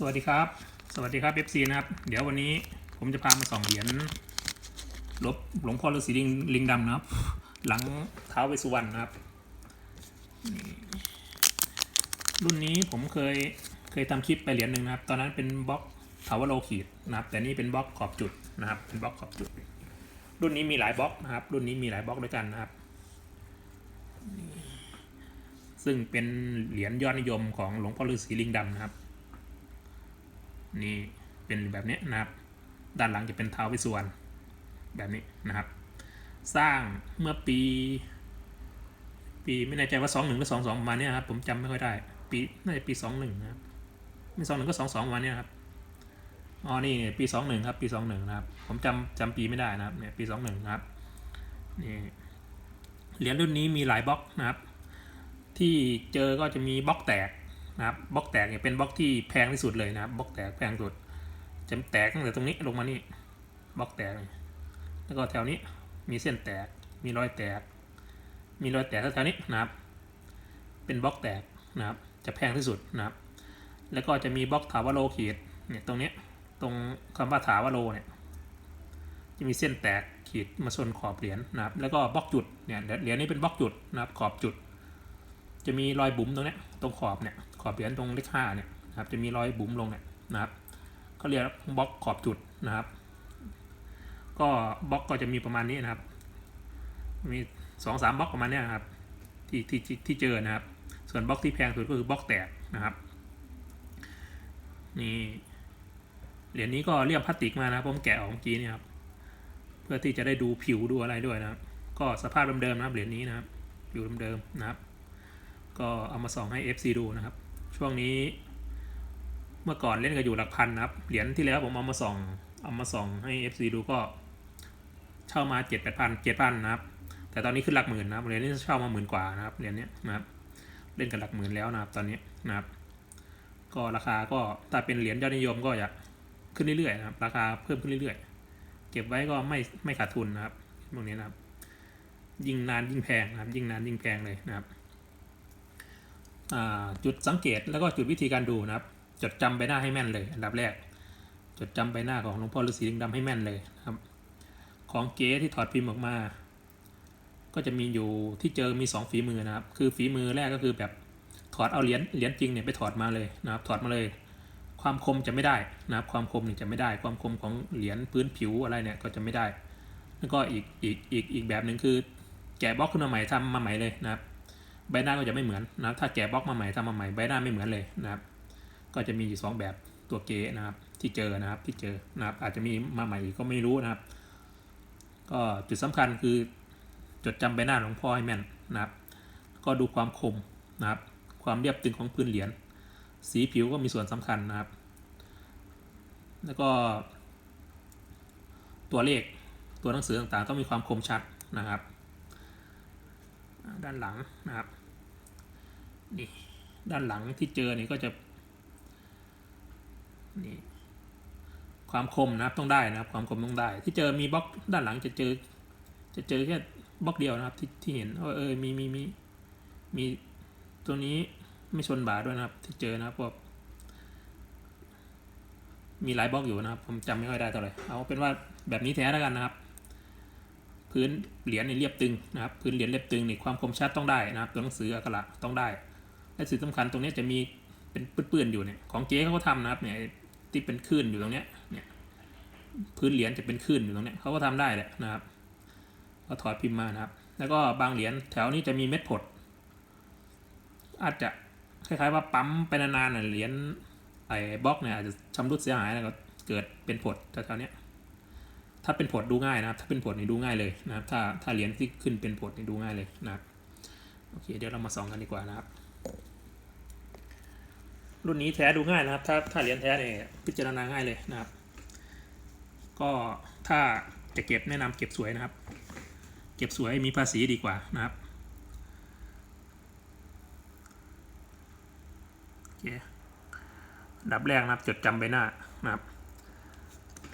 สวัสดีครับ สวัสดีครับ FC นะครับ เดี๋ยววันนี้ผมจะพามาส่องเหรียญลบหลวงพ่อฤาษีลิงลิงดำนะครับ หลังเท้าวเวสุวรรณนะครับ รุ่นนี้ผมเคยเคยทำคลิปไปเหรียญหนึ่งนะครับ ตอนนั้นเป็นบล็อกถาวโลขีดนะครับ แต่นี่เป็นบล็อกขอบจุดนะครับ เป็นบล็อกขอบจุด รุ่นนี้มีหลายบล็อกนะครับ รุ่นนี้มีหลายบล็อกด้วยกันนะครับ ซึ่งเป็นเหรียญยอดนิยมของหลวงพ่อฤาษีลิงดำนะครับ นี่เป็นแบบนี้นะครับ ด้านหลังจะเป็นเท้าวิสุวรรณแบบนี้นะครับ สร้างเมื่อปี ปีไม่แน่ใจว่าสองหนึ่งหรือสองสองประมาณเนี้ยครับ ผมจำไม่ค่อยได้ ปีน่าจะปีสองหนึ่งนะครับ ไม่สองหนึ่งก็สองสองประมาณเนี้ยครับอ๋อนี่ปีสองหนึ่งครับ ปีสองหนึ่งนะครับ ผมจำจำปีไม่ได้นะครับเนี่ยปีสองหนึ่งนะครับนี่เหรียญรุ่นนี้มีหลายบล็อกนะครับ ที่เจอก็จะมีบล็อกแตก นะครับบล็อกแตกเนี่ยเป็นบล็อกที่แพงที่สุดเลยนะครับบล็อกแตกแพงสุดจะแตกตั้งแต่ตรงนี้ลงมานี่บล็อกแตกแล้วก็แถวนี้มีเส้นแตกมีรอยแตก มีรอยแตกแถวๆนี้นะครับ เป็นบล็อกแตกนะครับ จะแพงที่สุดนะครับ แล้วก็จะมีบล็อกถาวโลขีดเนี่ยตรงนี้ตรงคำว่าถาวโลเนี่ยจะมีเส้นแตกขีดมาชนขอบเหรียญนะครับ แล้วก็บล็อกจุดเนี่ยเหรียญนี้เป็นบล็อกจุดนะครับขอบจุด จะมีรอยบุ๋มตรงนี้ตรงขอบเนี่ย อบเหรียญตรงเลขห้าเนี่ยนะครับจะมีรอยบุ๋มลงเนี่ยนะครับเขาเรียกบล็อกขอบจุดนะครับ ก็บล็อกก็จะมีประมาณนี้นะครับ มีสองสามบล็อกประมาณเนี้ยครับที่ที่ที่เจอนะครับ ส่วนบล็อกที่แพงสุดก็คือบล็อกแตกนะครับนี่เหรียญนี้ก็เรียบพลาสติกมานะครับผมแกะออกเมื่อกี้เนี่ยครับเพื่อที่จะได้ดูผิวดูอะไรด้วยนะครับ ก็สภาพเดิมๆนะครับเหรียญนี้นะครับผิวเดิมๆนะครับ ก็เอามาส่องให้ FC ดูนะครับ ช่วงนี้ เมื่อก่อนเล่นกันอยู่หลักพันนะครับ เหรียญที่แล้วผมเอามาส่อง เอามาส่องให้ FC ดูก็ เช่ามาเจ็ดแปดพันเจ็ดพันนะครับ แต่ตอนนี้ขึ้นหลักหมื่นนะครับ เหรียญนี้เช่ามาหมื่นกว่านะครับ เหรียญนี้นะครับ เล่นกันหลักหมื่นแล้วนะครับ ตอนนี้นะครับ ก็ราคาก็ถ้าเป็นเหรียญยอดนิยมก็จะขึ้นเรื่อยๆนะครับ ราคาเพิ่มขึ้นเรื่อยๆ เก็บไว้ก็ไม่ไม่ขาดทุนนะครับพวกนี้นะครับ ยิ่งนานยิ่งแพงนะครับ ยิ่งนานยิ่งแพงเลยนะครับ จุดสังเกตแล้วก็จุดวิธีการดูนะครับ จดจำใบหน้าให้แม่นเลย อันดับแรก จดจำใบหน้าของหลวงพ่อฤาษีลิงดำให้แม่นเลยครับ ของเก๊ที่ถอดพิมพ์ออกมา ก็จะมีอยู่ที่เจอมีสองฝีมือนะครับ คือฝีมือแรกก็คือแบบถอดเอาเหรียญเหรียญจริงเนี่ยไปถอดมาเลยนะครับ ถอดมาเลย ความคมจะไม่ได้นะครับ ความคมเนี่ยจะไม่ได้ ความคมของเหรียญพื้นผิวอะไรเนี่ยก็จะไม่ได้ แล้วก็อีกอีกอีกอีกแบบหนึ่งคือแกะบล็อกขึ้นมาใหม่ทำมาใหม่เลยนะครับ ใบหน้าก็จะไม่เหมือนนะถ้าแกะบล็อกมาใหม่ทำมาใหม่ใบหน้าไม่เหมือนเลยนะครับ ก็จะมีอยู่สองแบบตัวเกนะครับ ที่เจอนะครับที่เจอนะครับ อาจจะมีมาใหม่อีกก็ไม่รู้นะครับ ก็จุดสำคัญคือจดจำใบหน้าหลวงพ่อให้แม่นนะครับ ก็ดูความคมนะครับ ความเรียบตึงของพื้นเหรียญสีผิวก็มีส่วนสำคัญนะครับ แล้วก็ ตัวเลขตัวหนังสือต่างๆต้องมีความคมชัดนะครับ ด้านหลังนะครับนี่ด้านหลังที่เจอนี่ก็จะนี่ความคมนะครับต้องได้นะครับ ความคมต้องได้ ที่เจอมีบล็อกด้านหลังจะเจอ จะเจอแค่บล็อกเดียวนะครับที่ที่เห็นว่าเออมีมีมีมีตัวนี้ไม่ชนบาด้วยนะครับ ที่เจอนะครับมีหลายบล็อกอยู่นะครับ ผมจำไม่ค่อยได้เท่าไหร่เอาเป็นว่าแบบนี้แท้แล้วกันนะครับ พื้นเหรียญนี่เรียบตึงนะครับพื้นเหรียญเรียบตึงนี่ความคมชัดต้องได้นะครับตัวหนังสืออักขระต้องได้ และสิ่งสำคัญตรงนี้จะมีเป็นปื้นๆอยู่เนี่ยของเจ๊เขาก็ทำนะครับเนี่ยที่เป็นคลื่นอยู่ตรงเนี้ยเนี่ยพื้นเหรียญจะเป็นคลื่นอยู่ตรงเนี้ยเขาก็ทำได้แหละนะครับ ก็ถอดพิมพ์มานะครับ แล้วก็บางเหรียญแถวนี้จะมีเม็ดผด อาจจะคล้ายๆว่าปั๊มไปนานๆเหรียญไอ้บล็อกเนี่ยอาจจะชำรุดเสียหายแล้วก็เกิดเป็นผดแถวๆเนี้ย ถ้าเป็นผดดูง่ายนะครับ ถ้าเป็นผดนี่ดูง่ายเลยนะครับ ถ้าถ้าเหรียญที่ขึ้นเป็นผดนี่ดูง่ายเลยนะครับ โอเค เดี๋ยวเรามาส่องกันดีกว่านะครับ รุ่นนี้แท้ดูง่ายนะครับ ถ้าถ้าเหรียญแท้เนี่ยพิจารณาง่ายเลยนะครับ ก็ถ้าจะเก็บแนะนำเก็บสวยนะครับ เก็บสวยมีภาษีดีกว่านะครับโอเคดับแรกนะครับจดจำใบหน้านะครับ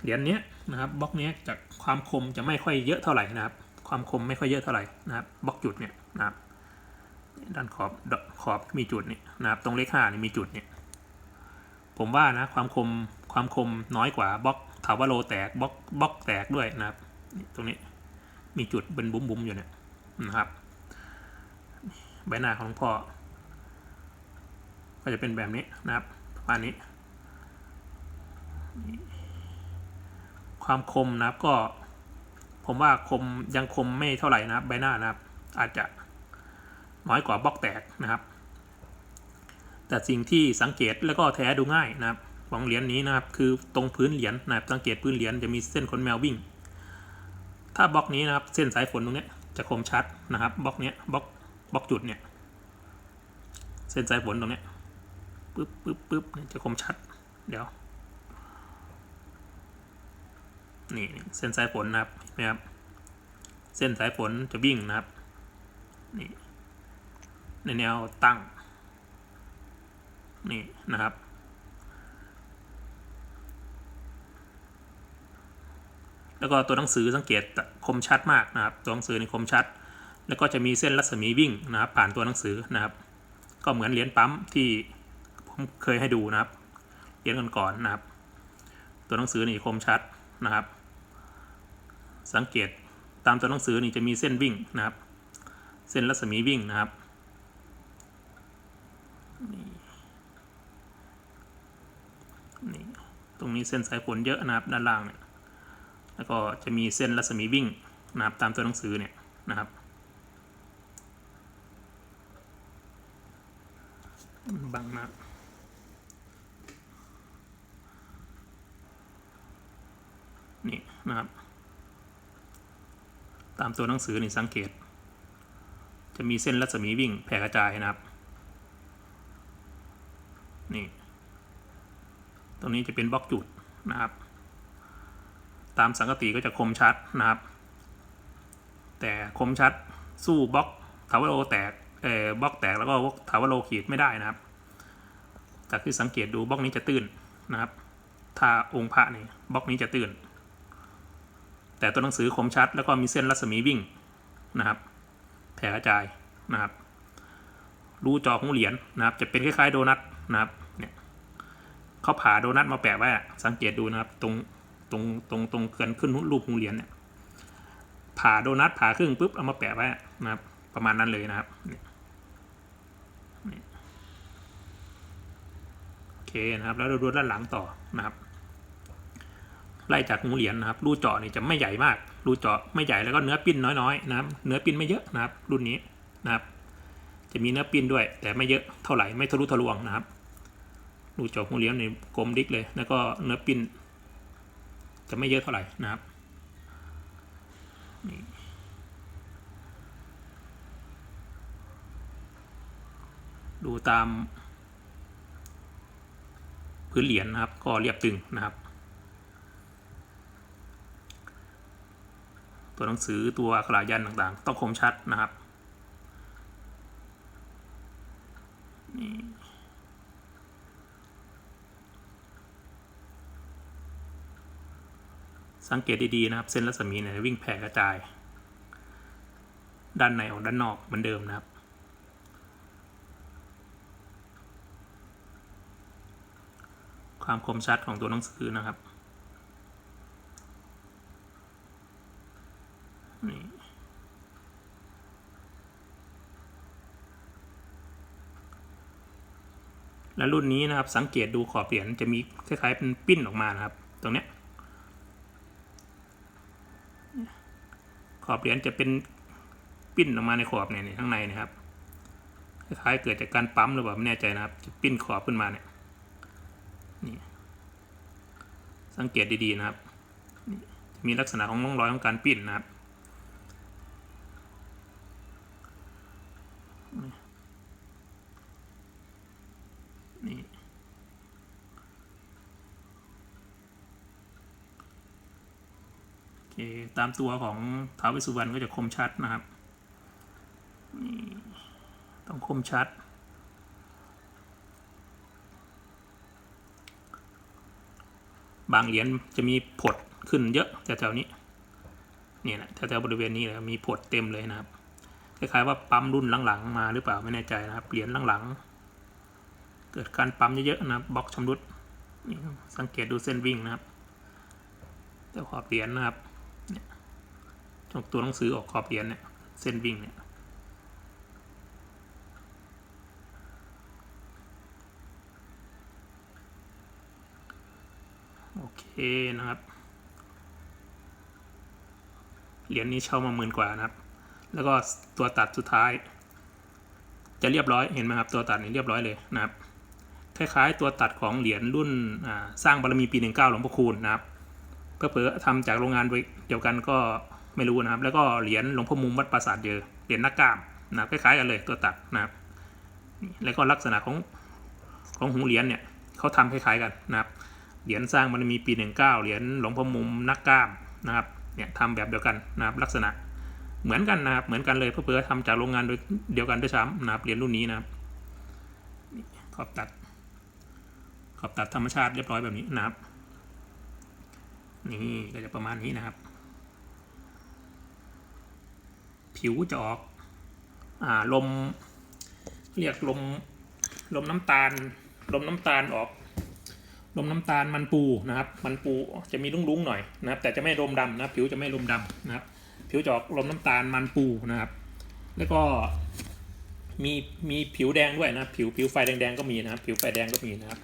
เหรียญเนี้ย นะครับบล็อกเนี้ยจากความคมจะไม่ค่อยเยอะเท่าไหร่นะครับ ความคมไม่ค่อยเยอะเท่าไหร่นะครับบล็อกจุดเนี่ยนะครับด้านขอบขอบมีจุดเนี่นะครับ ตรงเลขห้านี่มีจุดเนี่ยผมว่านะความคมความคมน้อยกว่าบล็อกถาวโลแตกบล็อกบล็อกแตกด้วยนะครับ ตรงนี้มีจุดเป็นบุ้มๆอยู่เนี่ยนะครับ ใบหน้าของหลวงพ่อ ก็จะเป็นแบบนี้นะครับประมาณนี้ ความคมนะครับก็ ผมว่าคมยังคมไม่เท่าไหร่นะครับใบหน้านะครับ อาจจะน้อยกว่าบล็อกแตกนะครับ แต่สิ่งที่สังเกตแล้วก็แท้ดูง่ายนะครับของเหรียญนี้นะครับคือตรงพื้นเหรียญนะครับสังเกตพื้นเหรียญจะมีเส้นขนแมววิ่ง ถ้าบล็อกนี้นะครับเส้นสายฝนตรงนี้จะคมชัดนะครับบล็อกเนี้ยบล็อกบล็อกจุดเนี่ยเส้นสายฝนตรงเนี้ยปึ๊บปึ๊บปึ๊บเนี่ยจะคมชัด เดี๋ยว นี่เส้นสายฝนนะครับเห็นไหมครับ เส้นสายฝนจะวิ่งนะครับ นี่ในแนวตั้ง นี่นะครับ แล้วก็ตัวหนังสือสังเกตคมชัดมากนะครับ ตัวหนังสือนี่คมชัด แล้วก็จะมีเส้นรัศมีวิ่งนะครับ ผ่านตัวหนังสือนะครับ ก็เหมือนเหรียญปั๊มที่ผมเคยให้ดูนะครับเหรียญก่อนๆนะครับ ตัวหนังสือนี่คมชัดนะครับ สังเกตตามตัวหนังสือนี่จะมีเส้นวิ่งนะครับ เส้นรัศมีวิ่งนะครับนี่ตรงนี้เส้นสายฝนเยอะนะครับด้านล่างเนี่ยแล้วก็จะมีเส้นรัศมีวิ่งนะครับตามตัวหนังสือเนี่ยนะครับมันบังมากนี่นะครับ ตามตัวหนังสือนี่สังเกต จะมีเส้นรัศมีวิ่งแผ่กระจายนะครับ นี่ตรงนี้จะเป็นบล็อกจุดนะครับ ตามสังกติก็จะคมชัดนะครับ แต่คมชัดสู้บล็อกทาวเวโลแตกเอ่อบล็อกแตกแล้วก็ทาวเวโลขีดไม่ได้นะครับแต่คือสังเกตดูบล็อกนี้จะตื้นนะครับ ถ้าองค์พระนี่บล็อกนี้จะตื้น แต่ตัวหนังสือคมชัด แล้วก็มีเส้นรัศมีวิ่งนะครับแผ่กระจายนะครับรูจอของเหรียญนะครับ จะเป็นคล้ายๆโดนัทนะครับเนี่ยเขาผ่าโดนัทมาแปะไว้สังเกตดูนะครับ ตรงตรงตรงตรงเกินขึ้นรูปหูเหรียญเนี่ยผ่าโดนัทผ่าครึ่งปุ๊บเอามาแปะไว้นะครับ ประมาณนั้นเลยนะครับเนี่ยโอเคนะครับ แล้วเราดูด้านหลังต่อนะครับ ไล่จากหูเหรียญนะครับ รูเจาะนี่จะไม่ใหญ่มาก รูเจาะไม่ใหญ่แล้วก็เนื้อปิ้นน้อยๆนะครับ เนื้อปิ้นไม่เยอะนะครับ รุ่นนี้นะครับ จะมีเนื้อปิ้นด้วย แต่ไม่เยอะเท่าไหร่ ไม่ทะลุทะลวงนะครับ รูเจาะหูเหรียญนี่กลมดิกเลย แล้วก็เนื้อปิ้นจะไม่เยอะเท่าไหร่นะครับดูตามพื้นเหรียญนะครับ ก็เรียบตึงนะครับ ตัวหนังสือตัวอักขระยันต์ต่างๆ ต้องคมชัดนะครับนี่สังเกตดีๆนะครับ เส้นรัศมีเนี่ยวิ่งแผ่กระจาย ด้านในออกด้านนอกเหมือนเดิมนะครับความคมชัดของตัวหนังสือนะครับนี่ และรุ่นนี้นะครับ สังเกตดูขอบเหรียญจะมีคล้ายๆเป็นปิ้นออกมานะครับ ตรงเนี้ยขอบเหรียญจะเป็นปิ้นออกมาในขอบเนี่ยข้างในนะครับคล้ายๆเกิดจากการปั๊มหรือเปล่าไม่แน่ใจนะครับจะปิ้นขอบขึ้นมาเนี่ยนี่สังเกตดีๆนะครับ มีลักษณะของร่องรอยของการปิ้นนะครับนี่โอเค ตามตัวของท้าวเวสสุวรรณก็จะคมชัดนะครับนี่ต้องคมชัด บางเหรียญจะมีผดขึ้นเยอะแถวๆนี้เนี่ยนะแถวๆบริเวณนี้เลยมีผดเต็มเลยนะครับคล้ายๆว่าปั๊มรุ่นหลังๆมาหรือเปล่าไม่แน่ใจนะครับเหรียญหลังๆเกิดการปั๊มเยอะๆนะบล็อกชำรุดนี่สังเกตดูเส้นวิ่งนะครับแต่ขอบเหรียญนะครับ ตัวหนังสือออกขอบเหรียญเนี่ย เส้นวิ่งเนี่ย โอเคนะครับ เหรียญนี้เช่ามาหมื่นกว่านะครับ แล้วก็ตัวตัดสุดท้าย จะเรียบร้อยเห็นไหมครับ ตัวตัดนี่เรียบร้อยเลยนะครับ คล้ายๆตัวตัดของเหรียญรุ่นสร้างบารมีปี 19หลวงพ่อคูณนะครับเพื่อเผลอทำจากโรงงานเดียวกันก็ ไม่รู้นะครับ แล้วก็เหรียญหลวงพ่อมุมวัดปราสาทเยอเหรียญนักกล้ามนะคล้ายๆกันเลยตัวตัดนะครับแล้วก็ลักษณะของของหูเหรียญเนี่ยเขาทำคล้ายๆกันนะครับเหรียญสร้างบารมีปี 19เหรียญหลวงพ่อมุมนักกล้ามนะครับเนี่ยทำแบบเดียวกันนะครับลักษณะเหมือนกันนะครับเหมือนกันเลยเพื่อเพื่อทำจากโรงงานโดยเดียวกันด้วยซ้ำนะครับเหรียญรุ่นนี้นะครับขอบตัดขอบตัดธรรมชาติเรียบร้อยแบบนี้นะครับ นี่ก็จะประมาณนี้นะครับ ผิวจะออกอ่าลม เรียกลมลมน้ำตาล ลมน้ำตาลออก ลมน้ำตาลมันปูนะครับ มันปูจะมีลุ้งๆหน่อยนะครับ แต่จะไม่ลมดำนะครับผิวจะไม่ลมดำนะครับ ผิวจะออกลมน้ำตาลมันปูนะครับ แล้วก็มีมีผิวแดงด้วยนะผิวผิวไฟแดงๆก็มีนะครับ ผิวไฟแดงก็มีนะครับ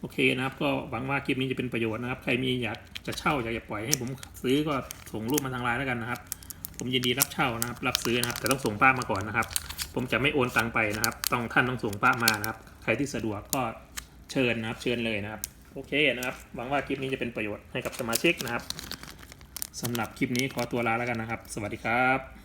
โอเคนะครับ ก็หวังว่าคลิปนี้จะเป็นประโยชน์นะครับ ใครมีอยากจะเช่าอยากจะปล่อยให้ผมซื้อก็ส่งรูปมาทางไลน์แล้วกันนะครับ ผมยินดีรับเช่านะครับ รับซื้อนะครับ แต่ต้องส่งป้ามาก่อนนะครับ ผมจะไม่โอนตังไปนะครับ ต้องท่านต้องส่งป้ามานะครับ ใครที่สะดวกก็เชิญนะครับ เชิญเลยนะครับ โอเคนะครับ หวังว่าคลิปนี้จะเป็นประโยชน์ให้กับสมาชิกนะครับสำหรับคลิปนี้ขอตัวลาแล้วกันนะครับ สวัสดีครับ